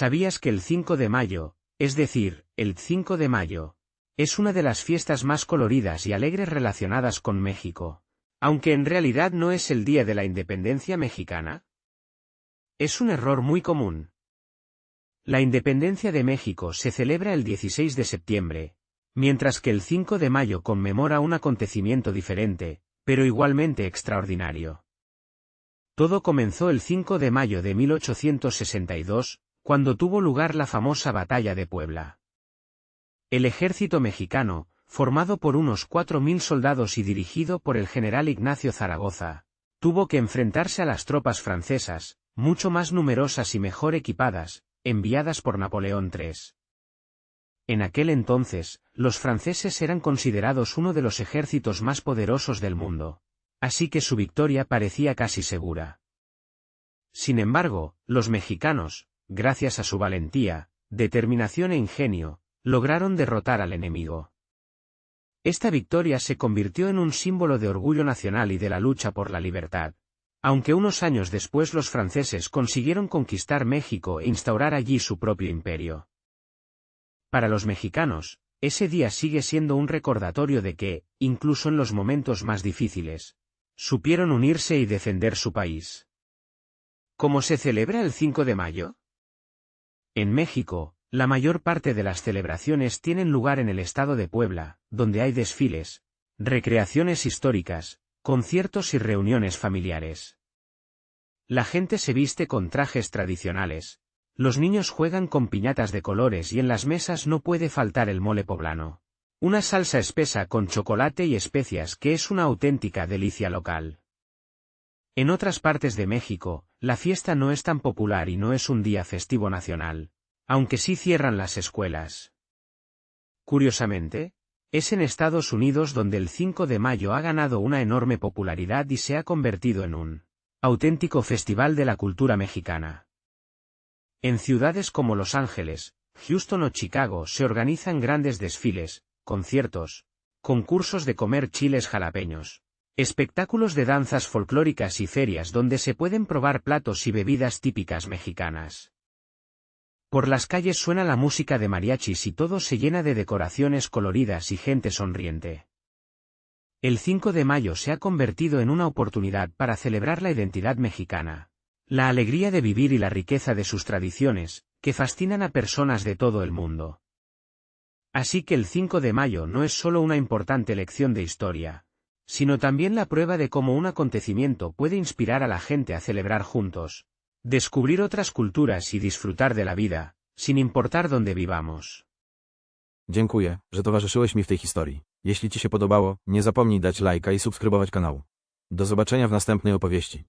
¿Sabías que el 5 de mayo, es decir, el 5 de mayo, es una de las fiestas más coloridas y alegres relacionadas con México, aunque en realidad no es el día de la independencia mexicana? Es un error muy común. La independencia de México se celebra el 16 de septiembre, mientras que el 5 de mayo conmemora un acontecimiento diferente, pero igualmente extraordinario. Todo comenzó el 5 de mayo de 1862, cuando tuvo lugar la famosa Batalla de Puebla. El ejército mexicano, formado por unos 4.000 soldados y dirigido por el general Ignacio Zaragoza, tuvo que enfrentarse a las tropas francesas, mucho más numerosas y mejor equipadas, enviadas por Napoleón III. En aquel entonces, los franceses eran considerados uno de los ejércitos más poderosos del mundo. Así que su victoria parecía casi segura. Sin embargo, los mexicanos, gracias a su valentía, determinación e ingenio, lograron derrotar al enemigo. Esta victoria se convirtió en un símbolo de orgullo nacional y de la lucha por la libertad. Aunque unos años después los franceses consiguieron conquistar México e instaurar allí su propio imperio. Para los mexicanos, ese día sigue siendo un recordatorio de que, incluso en los momentos más difíciles, supieron unirse y defender su país. ¿Cómo se celebra el 5 de mayo? En México, la mayor parte de las celebraciones tienen lugar en el estado de Puebla, donde hay desfiles, recreaciones históricas, conciertos y reuniones familiares. La gente se viste con trajes tradicionales, los niños juegan con piñatas de colores y en las mesas no puede faltar el mole poblano. Una salsa espesa con chocolate y especias que es una auténtica delicia local. En otras partes de México, la fiesta no es tan popular y no es un día festivo nacional, aunque sí cierran las escuelas. Curiosamente, es en Estados Unidos donde el 5 de mayo ha ganado una enorme popularidad y se ha convertido en un auténtico festival de la cultura mexicana. En ciudades como Los Ángeles, Houston o Chicago se organizan grandes desfiles, conciertos, concursos de comer chiles jalapeños, espectáculos de danzas folclóricas y ferias donde se pueden probar platos y bebidas típicas mexicanas. Por las calles suena la música de mariachis y todo se llena de decoraciones coloridas y gente sonriente. El 5 de mayo se ha convertido en una oportunidad para celebrar la identidad mexicana, la alegría de vivir y la riqueza de sus tradiciones, que fascinan a personas de todo el mundo. Así que el 5 de mayo no es solo una importante lección de historia, sino también la prueba de cómo un acontecimiento puede inspirar a la gente a celebrar juntos, descubrir otras culturas y disfrutar de la vida, sin importar dónde vivamos. Dziękuję, że towarzyszyłeś mi w tej historii. Jeśli Ci się podobało, nie zapomnij dać lajka i subskrybować kanału. Do zobaczenia w następnej opowieści.